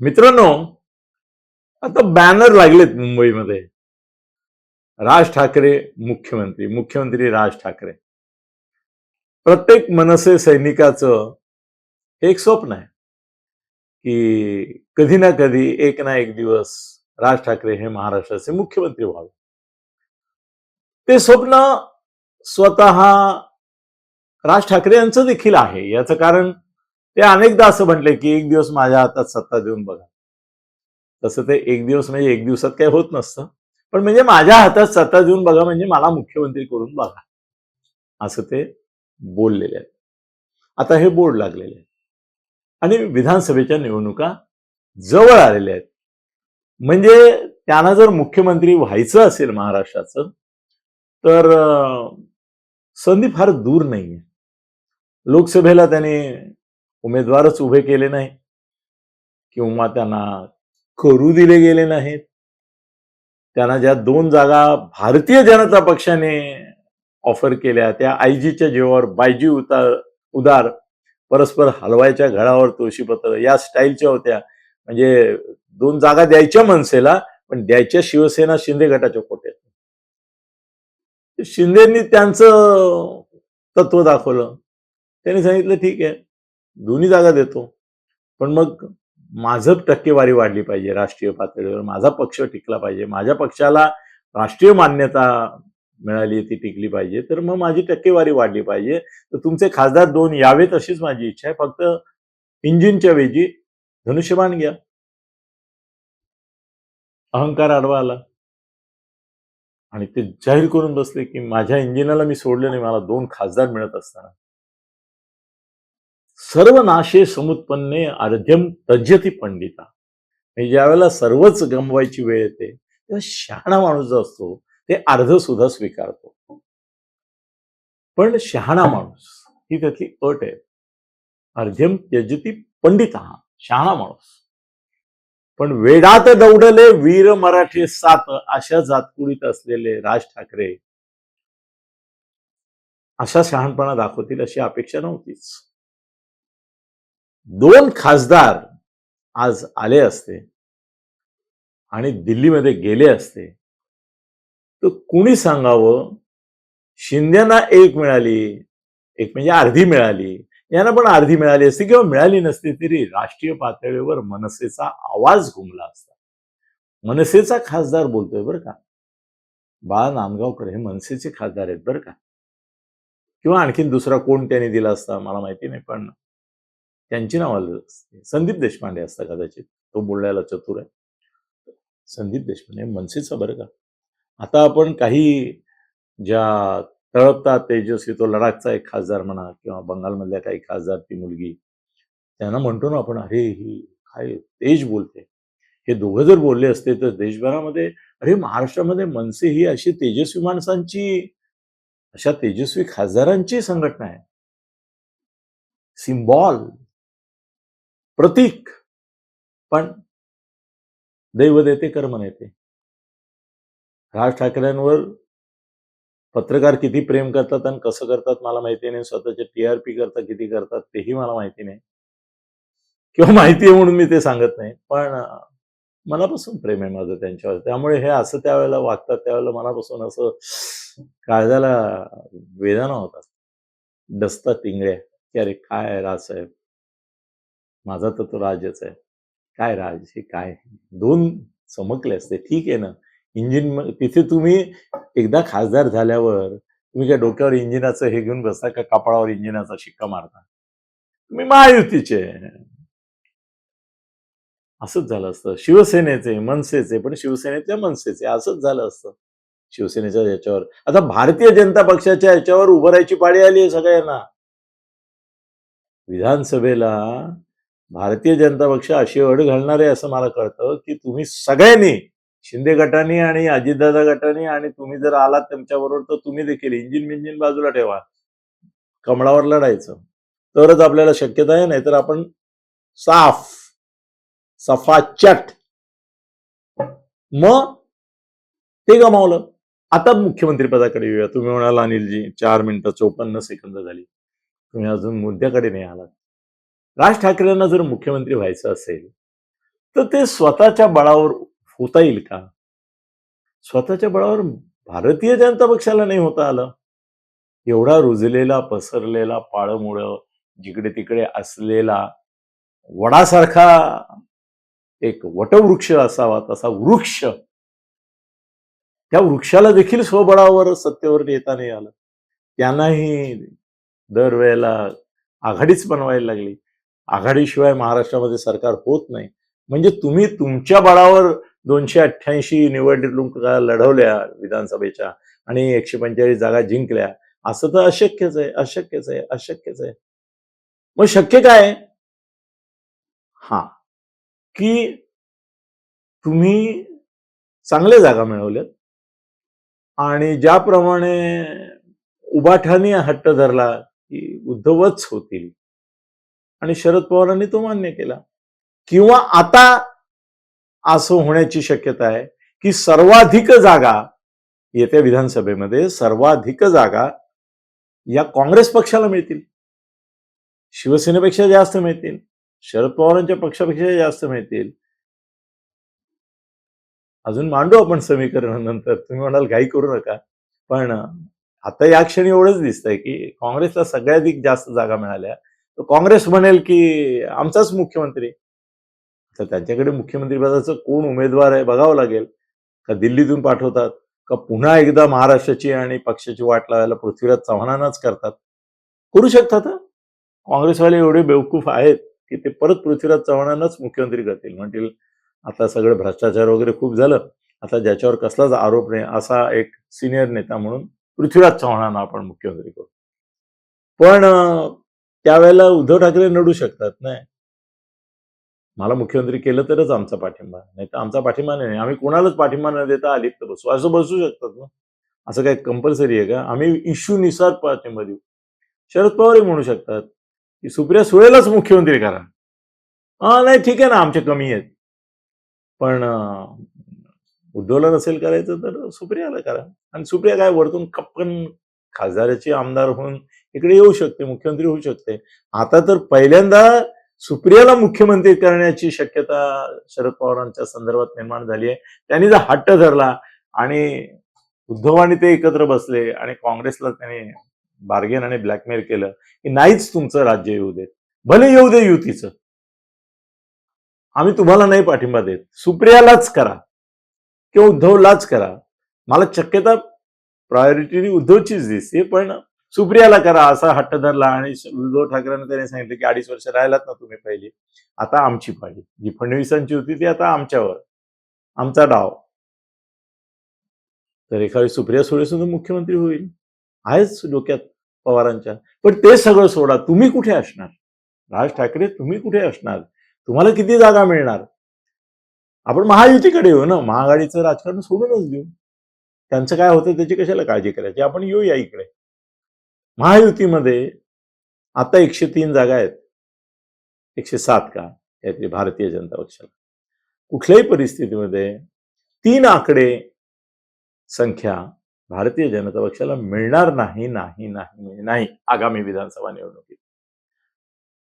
मित्रांनो आता बॅनर लागलेत मुंबईमध्ये. राज ठाकरे मुख्यमंत्री मुख्यमंत्री राज ठाकरे. प्रत्येक मनसे सैनिकाचं हे एक स्वप्न आहे की कधी ना कधी एक ना एक दिवस राज ठाकरे हे महाराष्ट्राचे मुख्यमंत्री व्हावे. ते स्वप्न स्वतः राज ठाकरे यांचं देखील आहे. याचं कारण ते अनेकदा असं म्हटले की एक दिवस माझ्या हातात सत्ता देऊन बघा. तसं ते एक दिवस म्हणजे एक दिवसात काही होत नसतं. पण म्हणजे माझ्या हातात सत्ता देऊन बघा म्हणजे मला मुख्यमंत्री करून बघा. असं ते बोललेले आहेत. आता हे बोर्ड लागलेले आहे आणि विधानसभेच्या निवडणुका जवळ आलेल्या आहेत. म्हणजे त्यांना जर मुख्यमंत्री व्हायचं असेल महाराष्ट्राचं तर संधी फार दूर नाहीये. लोकसभेला त्याने उमेदवारच उभे केले नाही किंवा त्यांना करू दिले गेले नाहीत. त्यांना ज्या दोन जागा भारतीय जनता पक्षाने ऑफर केल्या त्या आयजीच्या जीवावर बायजी उतार उदार परस्पर हलवायच्या घडावर तुळशीपत्र या स्टाईलच्या होत्या. म्हणजे दोन जागा द्यायच्या मनसेला पण द्यायच्या शिवसेना शिंदे गटाच्या कोट्यात. शिंदेनी त्यांचं तत्व दाखवलं. त्यांनी सांगितलं ठीक आहे दोन्ही जागा देतो. पण मग माझं टक्केवारी वाढली पाहिजे राष्ट्रीय पातळीवर. माझा पक्ष टिकला पाहिजे. माझ्या पक्षाला राष्ट्रीय मान्यता मिळाली ती टिकली पाहिजे. तर मग माझी टक्केवारी वाढली पाहिजे. तर तुमचे खासदार दोन यावेत अशीच माझी इच्छा आहे. फक्त इंजिनच्या वेजी धनुष्यबाण घ्या. अहंकार आडवा आला. आणि ते जाहीर करून बसले की माझ्या इंजिनाला मी सोडलं नाही. मला दोन खासदार मिळत असताना. सर्व नाशे समुत्पन्ने अर्ध्यम तज्यती पंडिता. म्हणजे ज्यावेळेला सर्वच गमवायची वेळ येते तेव्हा शहाणा माणूस जो असतो ते अर्ध सुद्धा स्वीकारतो. पण शहाणा माणूस ही त्यातली अट आहे. अर्ध्यम त्यजती पंडिता शहाणा माणूस. पण वेडात दौडले वीर मराठे सात अशा जातकुडीत असलेले राज ठाकरे अशा शहाणपणा दाखवतील अशी अपेक्षा नव्हतीच. दोन खासदार आज आले असते आणि दिल्लीमध्ये गेले असते. तर कुणी सांगावं? शिंद्यांना एक मिळाली एक म्हणजे अर्धी मिळाली. यांना पण अर्धी मिळाली असती किंवा मिळाली नसती तरी राष्ट्रीय पातळीवर मनसेचा आवाज घुमला असता. मनसेचा खासदार बोलतोय बरं का. बाळा नामगावकर हे मनसेचे खासदार आहेत बरं का. किंवा आणखीन दुसरा कोण त्याने दिला असता मला माहिती नाही पण त्यांची नाव आली. असते संदीप देशपांडे असता कदाचित. तो बोलण्याला चतुर आहे. संदीप देशपांडे मनसेचा बरं का. आता आपण काही ज्या तळपता तेजस्वी तो लडाखचा एक खासदार म्हणा किंवा बंगालमधल्या काही खासदार ती मुलगी त्यांना म्हणतो ना आपण अरे ही काय तेज बोलते. हे दोघं जर बोलले असते तर देशभरामध्ये अरे महाराष्ट्रामध्ये मनसे ही अशी तेजस्वी माणसांची अशा तेजस्वी खासदारांची संघटना आहे. सिम्बॉल. प्रतीक. पण दैव देते कर्म नेते. राज ठाकरेंवर पत्रकार किती प्रेम करतात आणि कसं करतात मला माहिती नाही. स्वतःचे टी आर पी करता किती करतात तेही मला माहिती नाही. किंवा माहिती आहे म्हणून मी ते सांगत नाही. पण मनापासून प्रेम आहे माझं त्यांच्यावर. त्यामुळे हे असं त्यावेळेला वागतात त्यावेळेला मनापासून असं काळजाला वेदना होतात. डसतात टिंगळ्या की अरे काय आहे राजसाहेब माझा तर तो राजच आहे. काय राज हे काय? दोन चमकले असते. ठीक आहे ना? इंजिन तिथे तुम्ही एकदा खासदार झाल्यावर तुम्ही काय डोक्यावर इंजिनाचं हे घेऊन बसता का कपाळावर इंजिनाचा शिक्का मारता? तुम्ही महायुतीचे असंच झालं असतं. शिवसेनेचे मनसेचे पण शिवसेनेच्या मनसेचे. असंच झालं असतं. शिवसेनेच्या याच्यावर. आता भारतीय जनता पक्षाच्या याच्यावर उभं राहायची पाळी आली आहे सगळ्यांना. विधानसभेला भारतीय जनता पक्ष अशी अड घालणार आहे असं मला कळतं की तुम्ही सगळ्यांनी शिंदे गटाने आणि अजितदादा गटाने आणि तुम्ही जर आलात त्यांच्याबरोबर तर तुम्ही देखील इंजिन बिंजिन बाजूला ठेवा. कमळावर लढायचं. तरच आपल्याला शक्यता आहे नाहीतर आपण साफ सफाचट मग ते गमावलं. आता मुख्यमंत्री पदाकडे येऊया. तुम्ही म्हणाल अनिलजी चार मिनिटं चोपन्न सेकंद झाली. तुम्ही अजून मुद्द्याकडे नाही आलात. राज ठाकरेंना जर मुख्यमंत्री व्हायचं असेल तर ते स्वतःच्या बळावर होता येईल का? स्वतःच्या बळावर भारतीय जनता पक्षाला नाही होता आलं? एवढा रुजलेला पसरलेला पाळमुळं जिकडे तिकडे असलेला वडासारखा एक वटवृक्ष असावा तसा वृक्ष त्या वृक्षाला देखील स्वबळावर सत्तेवर येता नाही आलं. त्यांनाही दरवेळेला आघाडीच बनवायला लागली. आघाडीशिवाय महाराष्ट्रामध्ये सरकार होत नाही. म्हणजे तुम्ही तुमच्या बळावर दोनशे अठ्ठ्याऐंशी निवडणुका लढवल्या विधानसभेच्या आणि एकशे पंचेचाळीस जागा जिंकल्या असं तर अशक्यच आहे अशक्यच आहे अशक्यच आहे. मग शक्य काय हा. की तुम्ही चांगल्या जागा मिळवल्यात आणि ज्याप्रमाणे उबाठाने हट्ट धरला की उद्धवच होतील. आणि शरद पवारांनी तो मान्य केला. किंवा आता असं होण्याची शक्यता आहे की सर्वाधिक जागा येत्या विधानसभेमध्ये सर्वाधिक जागा या काँग्रेस पक्षाला मिळतील. शिवसेनेपेक्षा जास्त मिळतील. शरद पवारांच्या पक्षापेक्षा जास्त मिळतील. अजून मांडू आपण समीकरण नंतर तुम्ही म्हणाल घाई करू नका. पण आता या क्षणी एवढंच दिसतंय की काँग्रेसला सगळ्याधिक जास्त जागा मिळाल्या. काँग्रेस म्हणेल की आमचाच मुख्यमंत्री. तर त्यांच्याकडे मुख्यमंत्रीपदाचं कोण उमेदवार आहे बघावं लागेल. का दिल्लीतून पाठवतात का पुन्हा एकदा महाराष्ट्राची आणि पक्षाची वाट लावायला पृथ्वीराज चव्हाणांनाच करतात? करू शकतात काँग्रेसवाले एवढे बेवकूफ आहेत की ते परत पृथ्वीराज चव्हाणांनाच मुख्यमंत्री करतील. म्हणतील आता सगळं भ्रष्टाचार वगैरे खूप झालं. आता ज्याच्यावर कसलाच आरोप नाही असा एक सिनियर नेता म्हणून पृथ्वीराज चव्हाणांना आपण मुख्यमंत्री करू. पण त्यावेळेला उद्धव ठाकरे नडू शकतात नाही मला मुख्यमंत्री केलं तरच आमचा पाठिंबा नाही तर आमचा पाठिंबा नाही. आम्ही कोणालाच पाठिंबा न देता अलिप्त बसू. असं बसू शकतात ना. असं काय कंपल्सरी आहे का? आम्ही इश्यूनुसार पाठिंबा देऊ. शरद पवारही म्हणू शकतात की सुप्रिया सुळेलाच मुख्यमंत्री करा. हा नाही ठीक आहे ना आमचे कमी आहेत. पण उद्धवला नसेल करायचं तर सुप्रियाला करा. आणि सुप्रिया काय वरतून कप्पन खासदाराची आमदार होऊन इकडे येऊ शकते मुख्यमंत्री होऊ शकते. आता तर पहिल्यांदा सुप्रियाला मुख्यमंत्री करण्याची शक्यता शरद पवारांच्या संदर्भात निर्माण झाली आहे. त्यांनी जर हट्ट धरला आणि उद्धव आणि ते एकत्र बसले आणि काँग्रेसला त्यांनी बार्गेन आणि ब्लॅकमेल केलं की नाहीच तुमचं राज्य येऊ देत. भले येऊ दे युतीचं. आम्ही तुम्हाला नाही पाठिंबा देत. सुप्रियालाच करा. किंवा उद्धवलाच करा. मला शक्यता प्रायोरिटी उद्धवचीच दिसते पण सुप्रियाला करा असा हट्ट धरला आणि उद्धव ठाकरेंना त्याने सांगितलं की अडीच वर्ष राहिलात ना तुम्ही पहिली. आता आमची पाळी. जी फडणवीसांची होती ती आता आमच्यावर. आमचा डाव. तर एखादी सुप्रिया सुळे सुद्धा मुख्यमंत्री होईल. आहेच डोक्यात पवारांच्या. पण ते सगळं सोडा. तुम्ही कुठे असणार? राज ठाकरे तुम्ही कुठे असणार? तुम्हाला किती जागा मिळणार? आपण महायुतीकडे येऊ ना. महाआघाडीचं राजकारण सोडूनच देऊ. त्यांचं काय होतं त्याची कशाला काळजी करायची? आपण येऊया इकडे. महायुतीमध्ये आता एकशे तीन जागा आहेत. एकशे सात का? यातली भारतीय जनता पक्षाला. कुठल्याही परिस्थितीमध्ये तीन आकडे संख्या भारतीय जनता पक्षाला मिळणार नाही नाही नाही नाही आगामी विधानसभा निवडणुकीत.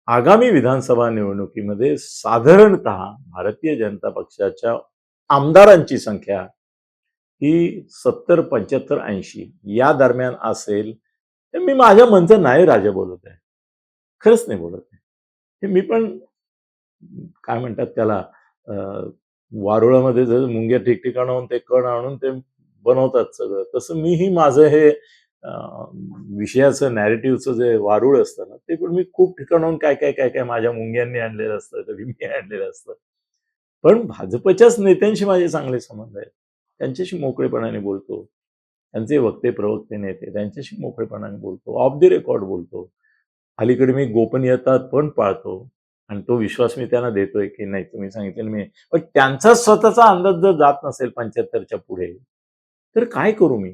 आगामी विधानसभा निवडणुकीमध्ये साधारणत भारतीय जनता पक्षाच्या आमदारांची संख्या ही सत्तर पंच्याहत्तर ऐंशी या दरम्यान असेल मी माझ्या मनचं नाही राजा बोलत आहे. खरंच नाही बोलत आहे. हे मी पण काय म्हणतात त्याला वारुळामध्ये जर मुंग्या ठिकठिकाणाहून ते कण आणून ते बनवतात सगळं तसं मीही माझं हे विषयाचं नॅरेटिव्हचं जे वारुळ असतं ना ते पण मी खूप ठिकाणाहून काय काय काय काय माझ्या मुंग्यांनी आणलेलं असतं कधी मी आणलेलं असतं. पण भाजपच्याच नेत्यांशी माझे चांगले संबंध आहेत. त्यांच्याशी मोकळेपणाने बोलतो. त्यांचे वक्ते प्रवक्ते नेते त्यांच्याशी मोकळेपणाने बोलतो ऑफ द रेकॉर्ड बोलतो. अलीकडे मी गोपनीयता पण पाळतो आणि तो विश्वास मी त्यांना देतोय की नाही तुम्ही सांगितलं मी पण त्यांचा स्वतःचा अंदाज जर जात नसेल पंच्याहत्तरच्या पुढे तर काय करू मी?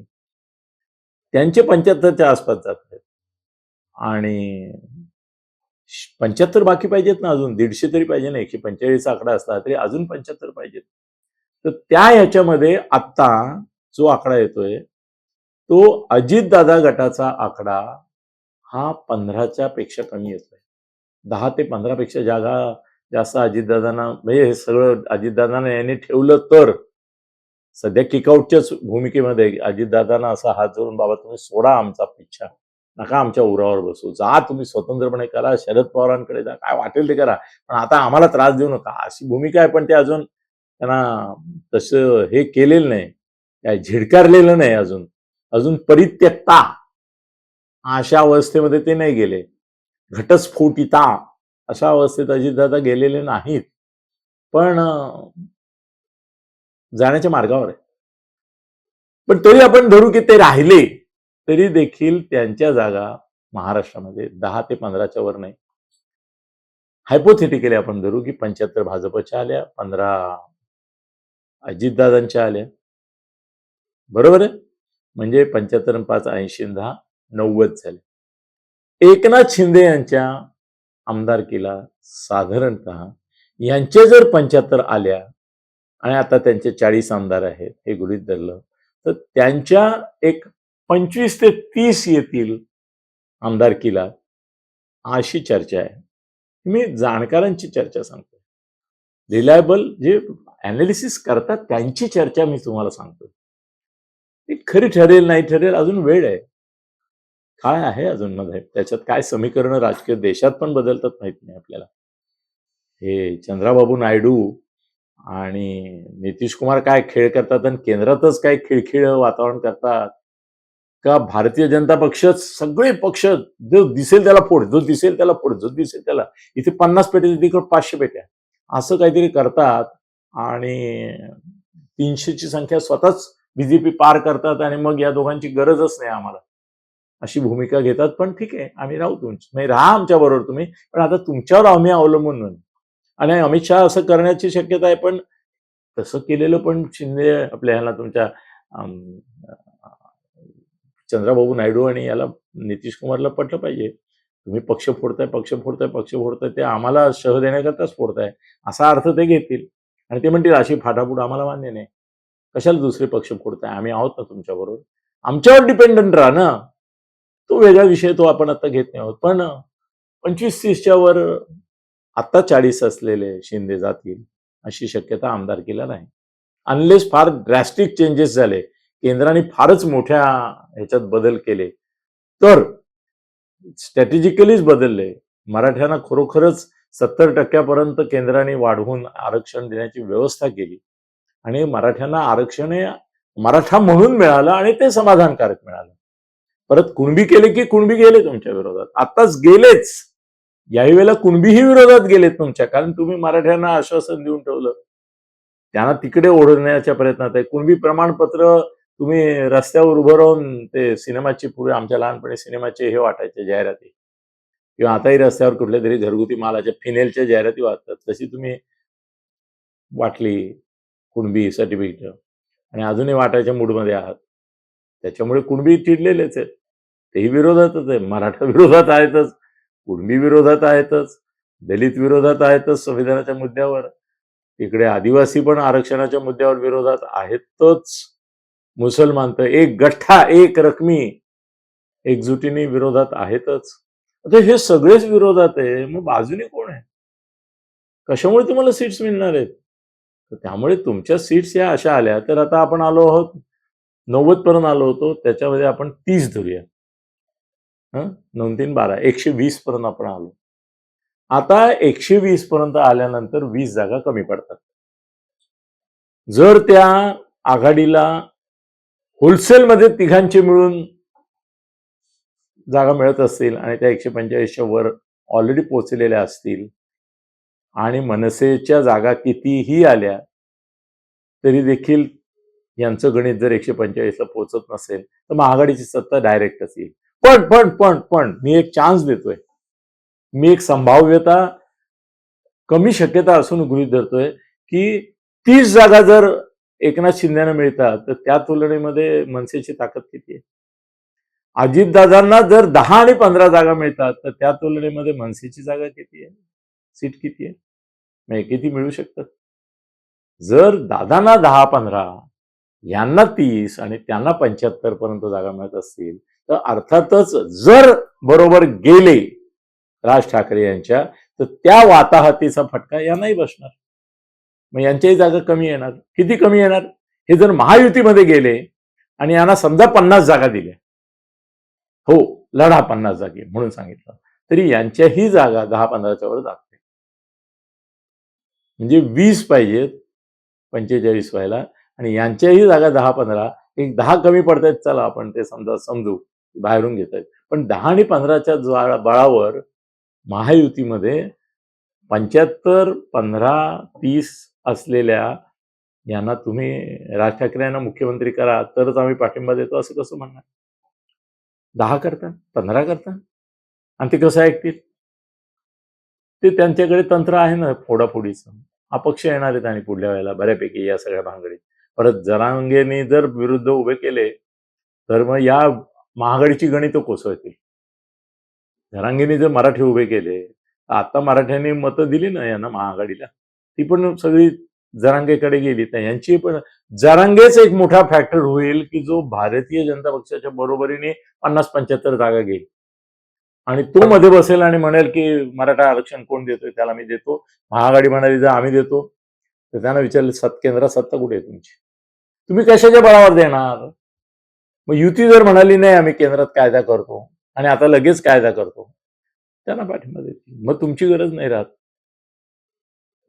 त्यांचे पंच्याहत्तरच्या आसपास जात आहेत. आणि पंच्याहत्तर बाकी पाहिजेत ना अजून दीडशे तरी पाहिजे ना एकशे पंचेचाळीस आकडा असला तरी अजून पंच्याहत्तर पाहिजेत. तर त्या ह्याच्यामध्ये आत्ता जो आकडा येतोय तो अजितदादा गटाचा आकडा हा पंधराच्या पेक्षा कमी येतोय. दहा ते पंधरा पेक्षा जागा जास्त अजितदादांना म्हणजे हे सगळं अजितदादांना यांनी ठेवलं तर सध्या किकआउटच्याच भूमिकेमध्ये अजितदादांना असा हात जोडून बाबा तुम्ही सोडा आमचा पिच्छा. नका आमच्या उरावर बसू. जा तुम्ही स्वतंत्रपणे करा. शरद पवारांकडे जा. काय वाटेल ते करा. पण आता आम्हाला त्रास देऊ नका. अशी भूमिका आहे पण ते अजून त्यांना तसं हे केलेलं नाही. काय झिडकारलेलं नाही अजून. अजून परित्यक्ता. अशा अवस्थेमध्ये ते नाही गेले. घटस्फोटिता अशा अवस्थेत अजितदादा गेलेले नाहीत. पण जाण्याच्या मार्गावर आहे. पण तरी आपण धरू की ते राहिले. तरी देखील त्यांच्या जागा महाराष्ट्रामध्ये दहा ते पंधराच्या वर नाही. हायपोथेटिकली आपण धरू की पंच्याहत्तर भाजपच्या आल्या पंधरा अजितदादांच्या आल्या. बरोबर आहे? म्हणजे पंच्याहत्तर पाच ऐंशी दहा नव्वद झाले. एकनाथ शिंदे यांच्या आमदारकीला साधारणत यांच्या जर पंच्याहत्तर आल्या आणि आता त्यांचे चाळीस आमदार आहेत हे गृहित धरलं तर त्यांच्या एक पंचवीस ते तीस येतील आमदारकीला अशी चर्चा आहे. मी जाणकारांची चर्चा सांगतो रिलायबल जे ॲनालिसिस करतात त्यांची चर्चा मी तुम्हाला सांगतो ती खरी ठरेल नाही ठरेल अजून वेळ आहे. काय आहे अजून मध्ये? त्याच्यात काय समीकरण राजकीय देशात पण बदलतात माहीत नाही आपल्याला. हे चंद्राबाबू नायडू आणि नितीश कुमार काय खेळ करतात आणि केंद्रातच काय खिळखिळ वातावरण करतात? का भारतीय जनता पक्षच सगळे पक्ष जो दिसेल त्याला फोड जो दिसेल त्याला फोड जो दिसेल त्याला. इथे पन्नास पेट्या तिकडे पाचशे पेट्या. असं काहीतरी करतात आणि तीनशेची संख्या स्वतःच बीजेपी पार करतात आणि मग या दोघांची गरजच नाही आम्हाला. अशी भूमिका घेतात पण ठीक आहे आम्ही राहू तुमची नाही राहा आमच्या बरोबर तुम्ही पण आता तुमच्यावर आम्ही अवलंबून नाही. आणि अमित शहा असं करण्याची शक्यता आहे पण तसं केलेलं पण शिंदे आपल्या ह्याला तुमच्या चंद्राबाबू नायडू आणि याला नितीश कुमारला पटलं पाहिजे. तुम्ही पक्ष फोडताय पक्ष फोडताय पक्ष फोडताय ते आम्हाला शह देण्याकरताच फोडताय. असा अर्थ ते घेतील. आणि ते म्हणतील अशी फाटाफूट आम्हाला मान्य नाही. कशाला दुसरे पक्ष फोडताय? आम्ही आहोत ना तुमच्याबरोबर. आमच्यावर डिपेंडंट राहा ना. तो वेगळा विषय तो आपण आता घेत नाही आहोत. पण पंचवीस तीसच्या वर आत्ता चाळीस असलेले शिंदे जातील अशी शक्यता आमदारकीला नाही. अनलेस फार ड्रॅस्टिक चेंजेस झाले केंद्राने फारच मोठ्या ह्याच्यात बदल केले तर स्ट्रॅटेजिकलीच बदलले. मराठ्यांना खरोखरच सत्तर टक्क्यापर्यंत केंद्राने वाढवून आरक्षण देण्याची व्यवस्था केली. आणि मराठ्यांना आरक्षण हे मराठा म्हणून मिळालं आणि ते समाधानकारक मिळालं. परत कुणबी केले की कुणबी गेले तुमच्या विरोधात? आताच गेलेच. याही वेळेला कुणबीही विरोधात गेलेत तुमच्या कारण तुम्ही मराठ्यांना आश्वासन देऊन ठेवलं. त्यांना तिकडे ओढण्याच्या प्रयत्नात आहे. कुणबी प्रमाणपत्र तुम्ही रस्त्यावर उभं राहून ते सिनेमाची पूर्वी आमच्या लहानपणी सिनेमाचे हे वाटायचे जाहिराती. किंवा आताही रस्त्यावर कुठल्या तरी घरगुती मालाच्या फिनेलच्या जाहिराती वाटतात. तशी तुम्ही वाटली. कुणबी सर्टिफिकेट आणि अजूनही वाटायच्या मूडमध्ये आहात. त्याच्यामुळे कुणबी चिडलेलेच आहेत. तेही विरोधातच आहे मराठा विरोधात आहेतच. कुणबी विरोधात आहेतच. दलित विरोधात आहेतच संविधानाच्या मुद्द्यावर. इकडे आदिवासी पण आरक्षणाच्या मुद्द्यावर विरोधात आहेतच. मुसलमान तर एक गठ्ठा एक रकमी एकजुटीने विरोधात आहेतच. आता हे सगळेच विरोधात आहे. मग बाजूने कोण आहे? कशामुळे तुम्हाला सीट्स मिळणार आहेत? तर त्यामुळे तुमच्या सीट्स या अशा आल्या. तर आता आपण आलो आहोत नव्वद पर्यंत आलो होतो त्याच्यामध्ये आपण तीस धरूया. हं? नऊ तीन बारा एकशे वीस पर्यंत आपण आलो. आता एकशे वीस पर्यंत आल्यानंतर वीस जागा कमी पडतात. जर त्या आघाडीला होलसेलमध्ये तिघांचे मिळून जागा मिळत असतील आणि त्या एकशे पंचेचाळीसच्या वर ऑलरेडी पोहोचलेल्या असतील आणि मनसेच्या जागा कितीही आल्या तरी देखील यांचं गणित जर एकशे पंचेचाळीसला पोहोचत नसेल तर मग आघाडीची सत्ता डायरेक्टच येईल. पण पण पण पण मी एक चान्स देतोय. मी एक संभाव्यता कमी शक्यता असून गृहीत धरतोय की तीस जागा जर एकनाथ शिंदेना मिळतात तर त्या तुलनेमध्ये मनसेची ताकद किती आहे? अजितदादांना जर दहा आणि पंधरा जागा मिळतात तर त्या तुलनेमध्ये मनसेची जागा किती आहे? सीट किती आहे? म्हणजे किती मिळू शकतात. जर दादांना दहा पंधरा यांना तीस आणि त्यांना पंच्याहत्तर पर्यंत जागा मिळत असतील तर अर्थातच जर बरोबर गेले राज ठाकरे यांच्या तर त्या वाताहतीचा फटका यांनाही बसणार. मग यांच्याही जागा कमी येणार. किती कमी येणार? हे जर महायुतीमध्ये गेले आणि यांना समजा पन्नास जागा दिल्या. हो लढा पन्नास जागे म्हणून सांगितलं. तरी यांच्याही जागा दहा पंधराच्या वर जातात. म्हणजे वीस पाहिजेत पंचेचाळीस व्हायला. आणि यांच्याही जागा दहा पंधरा एक दहा कमी पडतायत चला आपण ते समजा समजू बाहेरून घेत आहेत पण दहा आणि पंधराच्या बळावर महायुतीमध्ये पंच्याहत्तर पंधरा तीस असलेल्या यांना तुम्ही राज ठाकरे यांना मुख्यमंत्री करा तरच आम्ही पाठिंबा देतो असं कसं म्हणणार? दहा करता पंधरा करता? आणि ते कसं ऐकतील? ते त्यांच्याकडे तंत्र आहे ना फोडाफोडीचं. अपक्ष येणार आहेत आणि पुढल्या वेळेला बऱ्यापैकी या सगळ्या भानगडीत. परत जरांगेने जर विरुद्ध उभे केले तर मग या महागडीची गणितं कोसळतील. जरांगेने जर मराठी उभे केले आता मराठ्यांनी मतं दिली ना यांना महाआघाडीला ती पण सगळी जरांगेकडे गेली. तर यांची पण जरांगेच एक मोठा फॅक्टर होईल की जो भारतीय जनता पक्षाच्या बरोबरीने पन्नास पंच्याहत्तर जागा घेईल. आणि तो मध्ये बसेल आणि म्हणेल की मराठा आरक्षण कोण देतोय त्याला मी देतो. महाआघाडी म्हणाली जर आम्ही देतो. तर त्यांना विचारलं सत केंद्रात सत्ता कुठे आहे तुमची? तुम्ही कशाच्या बळावर देणार? मग युती जर म्हणाली नाही आम्ही केंद्रात कायदा करतो आणि आता लगेच कायदा करतो. त्यांना पाठिंबा देतील. मग तुमची गरज नाही राहत.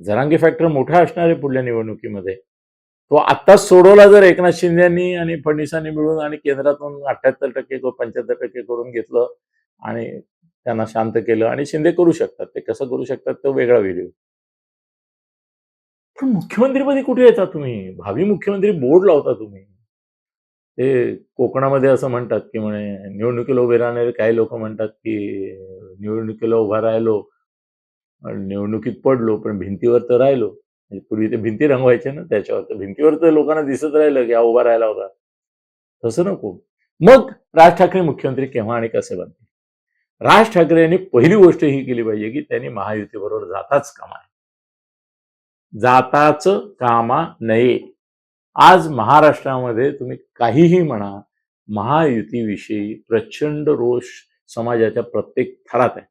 जरांगी फॅक्टर मोठा असणार आहे पुढल्या निवडणुकीमध्ये. तो आत्ताच सोडवला जर एकनाथ शिंदेनी आणि फडणवीसांनी मिळून आणि केंद्रातून अठ्याहत्तर टक्के पंच्याहत्तर टक्के करून घेतलं आणि त्यांना शांत केलं आणि शिंदे करू शकतात. ते कसं करू शकतात तो वेगळा व्हिडिओ पण मुख्यमंत्रीपदी कुठे येता तुम्ही? भावी मुख्यमंत्री बोर्ड लावता तुम्ही. ते कोकणामध्ये असं म्हणतात की म्हणे निवडणुकीला उभे राहणारे काही लोक म्हणतात की निवडणुकीला उभा राहिलो निवडणुकीत पडलो पण भिंतीवर तर राहिलो. म्हणजे पूर्वी ते भिंती रंगवायचे ना त्याच्यावर तर भिंतीवर तर लोकांना दिसत राहिलं की हा उभा राहिला होता. तसं नको. मग राज ठाकरे मुख्यमंत्री केव्हा आणि कसे बनतील? राज ठाकरे यांनी पहिली गोष्ट ही केली पाहिजे की त्यांनी महायुतीबरोबर जाताच कामा जाताच कामा नये. आज महाराष्ट्रामध्ये तुम्ही काहीही म्हणा महायुतीविषयी प्रचंड रोष समाजाच्या प्रत्येक थरात आहे.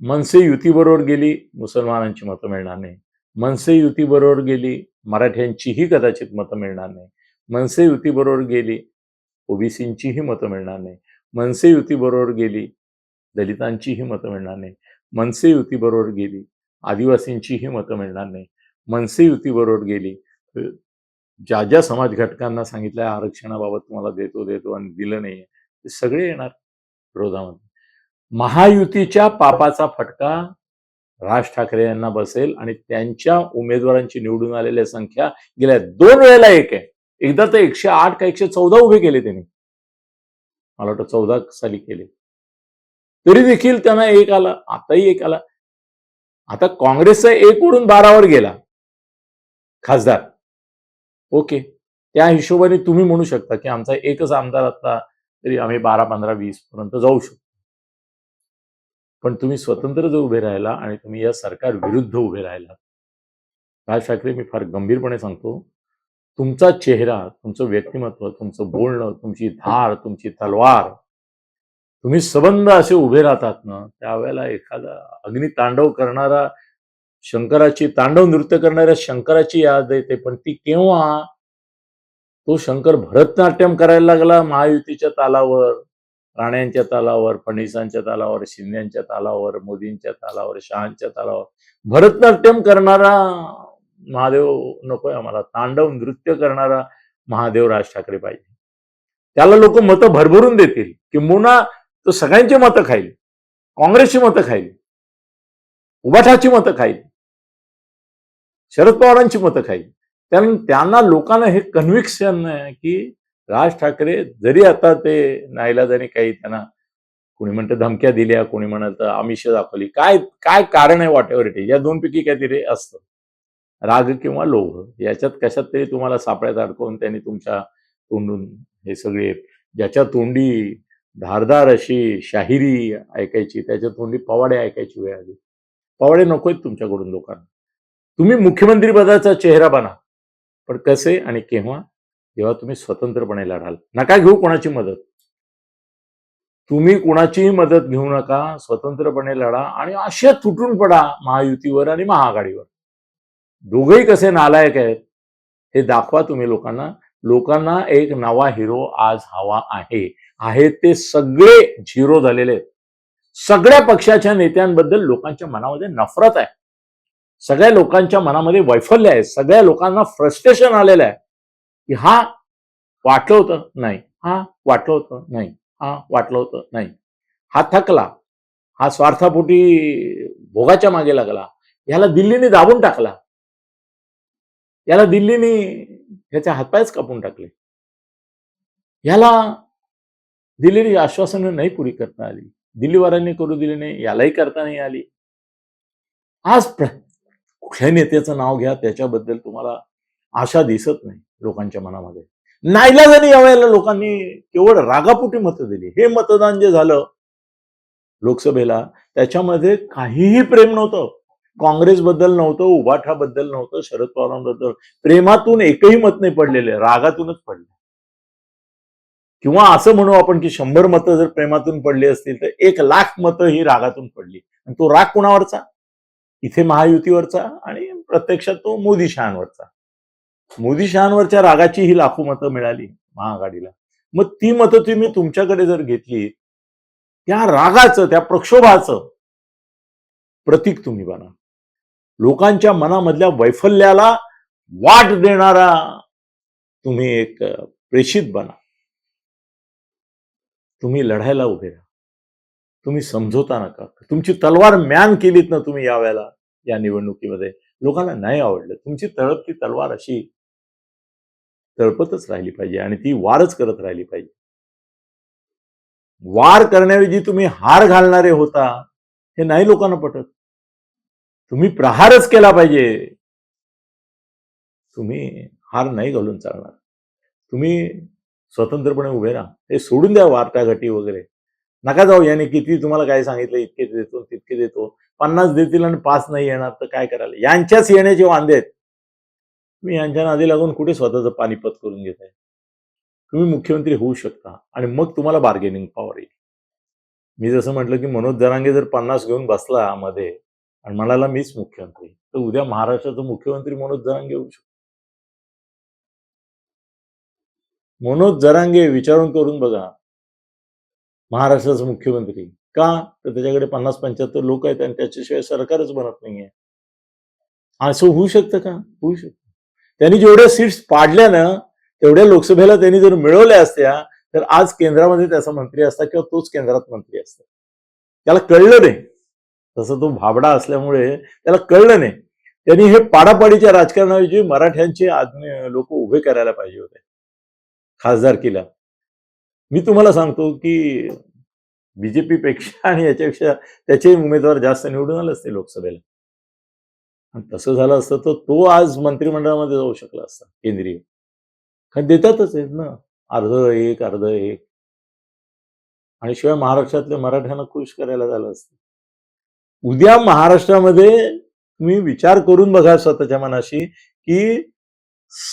मनसे युतीबरोबर गेली मुसलमानांची मतं मिळणार नाही. मनसे युतीबरोबर गेली मराठ्यांचीही कदाचित मतं मिळणार नाही. मनसे युतीबरोबर गेली ओबीसींचीही मतं मिळणार नाही. मनसे युतीबरोबर गेली दलितांचीही मतं मिळणार नाही. मनसे युतीबरोबर गेली आदिवासींचीही मतं मिळणार नाही. मनसे युतीबरोबर गेली ज्या ज्या समाज घटकांना सांगितलं आरक्षणाबाबत तुम्हाला देतो देतो आणि दिलं नाही ते सगळे येणार विरोधामध्ये. महायुतीच्या पापाचा फटका राज ठाकरे यांना बसेल आणि त्यांच्या उमेदवारांची निवडून आलेल्या संख्या गेल्या दोन वेळेला एक आहे. एकदा तर एकशे आठ का एकशे चौदा उभे केले त्यांनी. मला वाटतं चौदा साली केले. तरी देखील त्यांना एक आला आताही एक आला. आता काँग्रेसचा एक उडून बारावर गेला. खासदार. ओके. त्या हिशोबाने तुम्ही म्हणू शकता की आमचा एकच आमदार आता तरी आम्ही बारा पंधरा वीस पर्यंत जाऊ शकतो. पण तुम्ही स्वतंत्र जर उभे राहिला आणि तुम्ही या सरकार विरुद्ध उभे राहिला राज ठाकरे मी फार गंभीरपणे सांगतो तुमचा चेहरा तुमचं व्यक्तिमत्व तुमचं बोलणं तुमची धार तुमची तलवार तुम्ही सबंध असे उभे राहतात ना त्यावेळेला एखादा अग्नितांडव करणारा शंकराची तांडव नृत्य करणाऱ्या शंकराची याद येते पण ती केव्हा? तो शंकर भरतनाट्यम करायला लागला महायुतीच्या तालावर राण्यांच्या तालावर फडणवीसांच्या तालावर शिंद्यांच्या तालावर मोदींच्या तालावर शहांच्या तालावर. भरतनाट्यम करणारा महादेव नकोय आम्हाला. तांडव नृत्य करणारा महादेव राज ठाकरे पाहिजे. त्याला लोक मतं भरभरून देतील. किंबहुना तो सगळ्यांची मतं खाईल. काँग्रेसची मतं खाईल. उबाठाची मतं खाईल. शरद पवारांची मतं खाईल. त्यामुळे त्यांना लोकांना हे कन्व्हिक्शन आहे की राज ठाकरे जरी आता ते नाईलाजाने काही त्यांना कोणी म्हणतं धमक्या दिल्या कोणी म्हणत आमिष दाखवली. काय काय कारण आहे वॉट एव्हर इट या दोन पैकी काहीतरी असतं. राग किंवा लोभ याच्यात कशात तरी तुम्हाला सापळ्यात अडकवून त्यांनी तुमच्या तोंडून हे सगळे ज्याच्या तोंडी धारदार अशी शाहिरी ऐकायची त्याच्या तोंडी पवाडे ऐकायची वेळ आली. पवाडे नकोयत तुमच्याकडून लोकांना. तुम्ही मुख्यमंत्री पदाचा चेहरा बना. पण कसे आणि केव्हा? जेव्हा तुम्ही स्वतंत्रपणे लढाल. नका घेऊ कोणाची मदत. तुम्ही कोणाचीही मदत घेऊ नका. स्वतंत्रपणे लढा आणि असे तुटून पडा महायुतीवर आणि महाआघाडीवर. दोघेही कसे नालायक आहेत हे दाखवा तुम्ही लोकांना. लोकांना एक नवा हिरो आज हवा आहे. आहेत ते सगळे झिरो झालेले आहेत. सगळ्या पक्षाच्या नेत्यांबद्दल लोकांच्या मनामध्ये नफरत आहे. सगळ्या लोकांच्या मनामध्ये वैफल्य आहे. सगळ्या लोकांना फ्रस्ट्रेशन आलेलं आहे. की हा वाटलं होतं नाही. हा वाटलं होतं नाही. हा वाटलं होतं नाही. हा थकला. हा स्वार्थापोटी भोगाच्या मागे लागला. ह्याला दिल्लीने दाबून टाकला. याला दिल्लीने ह्याचे हातपायच कापून टाकले. याला दिलेली आश्वासनं नाही पुरी करता आली. दिल्लीवाल्यांनी करू दिली नाही यालाही करता नाही आली. आज प्र- कुठल्या नेत्याचं नाव घ्या त्याच्याबद्दल तुम्हाला आशा दिसत नाही लोकांच्या मनामध्ये. नाईलाजाने यावेळेला लोकांनी केवळ रागापोटी मतं दिली. हे मतदान जे झालं लोकसभेला त्याच्यामध्ये काहीही प्रेम नव्हतं. काँग्रेसबद्दल नव्हतं उभाठाबद्दल नव्हतं शरद पवारांबद्दल. प्रेमातून एकही मत नाही पडलेले रागातूनच पडले. किंवा असं म्हणू आपण की शंभर मतं जर प्रेमातून पडली असतील तर एक लाख मतं ही रागातून पडली. आणि तो राग कुणावरचा? इथे महायुतीवरचा आणि प्रत्यक्षात तो मोदी शहांवरचा. मोदी शहांवरच्या रागाची ही लाखो मतं मिळाली महाआघाडीला. मग ती मतं तुम्ही तुमच्याकडे जर घेतली त्या रागाचं त्या प्रक्षोभाचं प्रतीक तुम्ही बना लोकांच्या मनामधल्या वैफल्याला वाट देणारा तुम्ही एक प्रेषित बना. तुम्ही लढायला उभे राहा. तुम्ही समजवता नका. तुमची तलवार म्यान केलीत ना तुम्ही यावेळेला या निवडणुकीमध्ये. लोकांना नाही आवडलं. तुमची तळपती तलवार अशी तळपतच राहिली पाहिजे आणि ती वारच करत राहिली पाहिजे. वार करण्याऐवजी तुम्ही हार घालणारे होता हे नाही लोकांना पटत. तुम्ही प्रहारच केला पाहिजे. तुम्ही हार नाही घालून चालणार. तुम्ही स्वतंत्रपणे उभे राहा. हे सोडून द्या वार्ताघटी वगैरे. नका जाऊ याने किती तुम्हाला काय सांगितलं इतके देतो तितके देतो. पन्नास देतील आणि पाच नाही येणार तर काय करायला? यांच्याच येण्याचे वांदे आहेत. तुम्ही यांच्या नादी लागून कुठे स्वतःचं पानिपत करून घेताय तुम्ही मुख्यमंत्री होऊ शकता आणि मग तुम्हाला बार्गेनिंग पॉवर येईल. मी जसं म्हटलं की मनोज जरांगे जर पन्नास घेऊन बसला मध्ये आणि म्हणाला मीच मुख्यमंत्री. तर उद्या महाराष्ट्राचं मुख्यमंत्री मनोज जरांगे होऊ शकतो. मनोज जरांगे विचारून करून बघा. महाराष्ट्राचा मुख्यमंत्री. का? तर त्याच्याकडे पन्नास पंच्याहत्तर लोक आहेत आणि त्याच्याशिवाय सरकारच बनत नाहीये. असं होऊ शकतं का? होऊ शकतं. त्यांनी जेवढ्या सीट्स पाडल्या ना तेवढ्या लोकसभेला त्यांनी जर मिळवल्या असत्या तर आज केंद्रामध्ये त्याचा मंत्री असता किंवा तोच केंद्रात मंत्री असता. त्याला कळलं नाही. तसं तो भाबडा असल्यामुळे त्याला कळलं नाही. त्यांनी हे पाडापाडीच्या राजकारणाऐवजी मराठ्यांचे आदमी लोक उभे करायला पाहिजे होते. खासदारकीला मी तुम्हाला सांगतो की बीजेपी पेक्षा आणि याच्यापेक्षा त्याचे उमेदवार जास्त निवडून आले असते लोकसभेला. आणि तसं झालं असतं तर तो आज मंत्रिमंडळामध्ये जाऊ शकला असता केंद्रीय. कारण देतातच आहेत ना. अर्ध एक अर्ध एक. आणि शिवाय महाराष्ट्रातल्या मराठ्यांना खुश करायला झालं असतं. उद्या महाराष्ट्रामध्ये तुम्ही विचार करून बघा स्वतःच्या मनाशी की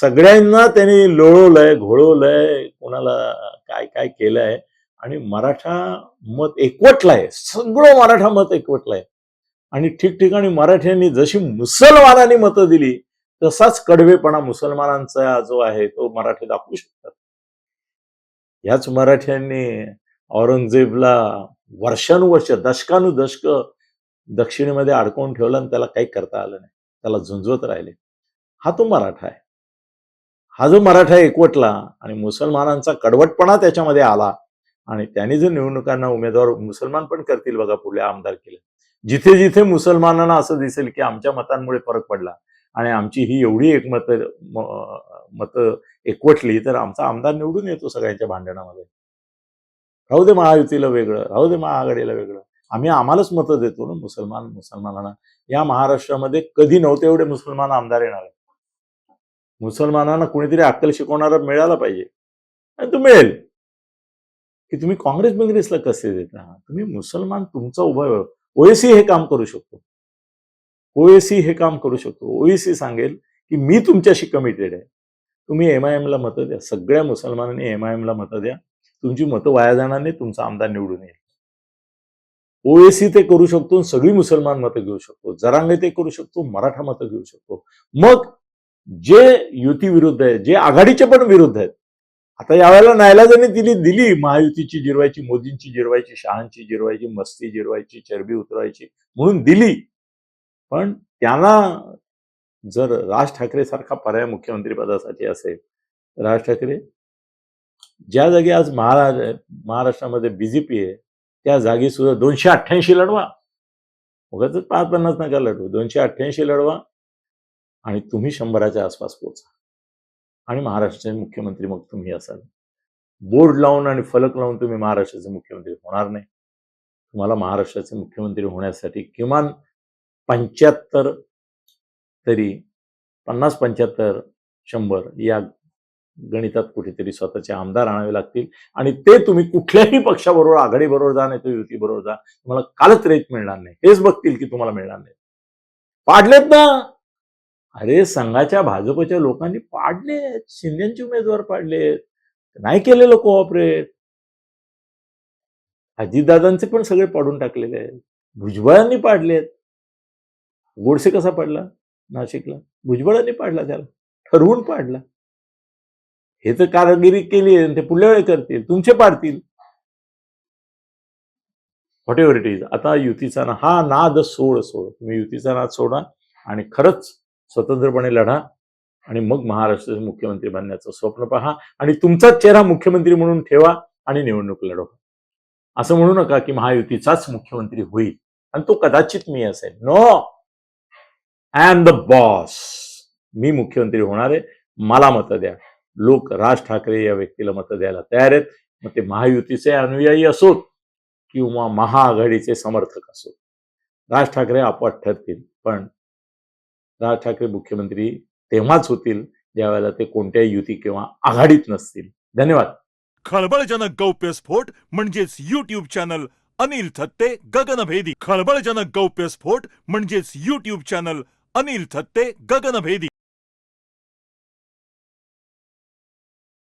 सगळ्यांना त्यांनी लोळवलंय घोळवलंय कोणाला काय काय केलंय आणि मराठा मत एकवटलाय सगळं मराठा मत एकवटलाय. आणि ठिकठिकाणी मराठ्यांनी जशी मुसलमानांनी मतं दिली तसाच कडवेपणा मुसलमानांचा जो आहे तो मराठी दाखवू शकतात. याच मराठ्यांनी औरंगजेबला वर्षानुवर्ष दशकानुदशक दक्षिणेमध्ये अडकवून ठेवलं आणि त्याला काही करता आलं नाही. त्याला झुंजवत राहिले. हा तो मराठा आहे. हा जो मराठा एकवटला आणि मुसलमानांचा कडवटपणा त्याच्यामध्ये आला आणि त्यांनी जर निवडणुकांना उमेदवार मुसलमान पण करतील बघा पुढल्या आमदारकीला जिथे जिथे मुसलमानांना असं दिसेल की आमच्या मतांमुळे फरक पडला आणि आमची ही एवढी एकमत मत एकवटली तर आमचा आमदार निवडून येतो सगळ्यांच्या भांडणामध्ये. राहू दे महायुतीला वेगळं राहू दे महाआघाडीला वेगळं. आम्ही आम्हालाच मतं देतो ना मुसलमान मुसलमानांना. या महाराष्ट्रामध्ये कधी नव्हते एवढे मुसलमान आमदार येणार. आहेत मुसलमानांना कुणीतरी अक्कल शिकवणारा मिळाला पाहिजे. आणि तो मिळेल. की तुम्ही काँग्रेस बिंग्रेसला कसे देता तुम्ही मुसलमान तुमचा उभा ओएसी हे काम करू शकतो. ओएसी हे काम करू शकतो. ओएसी सांगेल की मी तुमच्याशी कमिटेड आहे. तुम्ही एम आय एमला मतं द्या. सगळ्या मुसलमानांनी एम आय एमला मतं द्या. तुमची मतं वाया जाणार नाही. तुमचा आमदार निवडून येईल. ओएसी ते करू शकतो सगळी मुसलमान मतं घेऊ शकतो जरांगे ते करू शकतो मराठा मतं घेऊ शकतो. मग जे युती विरुद्ध आहे जे आघाडीचे पण विरुद्ध आहेत आता यावेळेला नायलाजाने दिली दिली महायुतीची जिरवायची मोदींची जिरवायची शहांची जिरवायची मस्ती जिरवायची चरबी उतरवायची म्हणून दिली. पण त्यांना जर राज ठाकरे सारखा पर्याय मुख्यमंत्री पदासाठी असेल राज ठाकरे ज्या जागी आज महाराज महाराष्ट्रामध्ये बीजेपी आहे त्या जागी सुद्धा दोनशे अठ्ठ्याऐंशी लढवा. उगाच पाच पन्नास नका लढवू. दोनशे अठ्ठ्याऐंशी लढवा आणि तुम्ही शंभराच्या आसपास पोचा आणि महाराष्ट्राचे मुख्यमंत्री मग तुम्ही असाल. बोर्ड लावून आणि फलक लावून तुम्ही महाराष्ट्राचे मुख्यमंत्री होणार नाही. तुम्हाला महाराष्ट्राचे मुख्यमंत्री होण्यासाठी किमान पंच्याहत्तर तरी पन्नास पंच्याहत्तर शंभर या गणितात कुठेतरी स्वतःचे आमदार आणावे लागतील. आणि ते तुम्ही कुठल्याही पक्षाबरोबर आघाडीबरोबर जा नाही तर युती बरोबर जा तुम्हाला कालच रेट मिळणार नाही. हेच बघतील की तुम्हाला मिळणार नाही. पाडलेत ना? अरे संघाच्या भाजपच्या लोकांनी पाडलेत. शिंदेचे उमेदवार पाडलेत. नाही केलेलं कोऑपरेट अजितदादांचे पण सगळे पाडून टाकलेले आहेत. भुजबळांनी पाडलेत. गोडसे कसा पाडला? नाशिकला. भुजबळांनी पाडला त्याला. ठरवून पाडला. हे तर कारागिरी केली आहे, ते पुढल्या वेळी करतील तुमचे पाडतील. व्हॉट एव्हर इट इज आता युतीचा ना हा नाद सोड सोड. तुम्ही युतीचा नाद सोडा आणि खरंच स्वतंत्रपणे लढा आणि मग महाराष्ट्राचे मुख्यमंत्री बनण्याचं स्वप्न पहा आणि तुमचाच चेहरा मुख्यमंत्री म्हणून ठेवा आणि निवडणूक लढवा. असं म्हणू नका की महायुतीचाच मुख्यमंत्री होईल आणि तो कदाचित मी असेल. No I am the boss मी मुख्यमंत्री होणार आहे. मला मतं द्या. लोक राज ठाकरे या व्यक्तीला मतं द्यायला तयार आहेत. मग ते महायुतीचे अनुयायी असोत किंवा महाआघाडीचे समर्थक असोत. राज ठाकरे आपोआप ठरतील पण राज ठाकरे मुख्यमंत्री तेव्हाच होतील ज्यावेळेला ते कोणत्याही युती किंवा आघाडीत नसतील. धन्यवाद. खळबळजनक गौप्यस्फोट म्हणजेच युट्यूब चॅनल अनिल थत्ते गगनभेदी. खळबळजनक गौप्यस्फोट म्हणजेच युट्यूब चॅनल अनिल थत्ते गगनभेदी.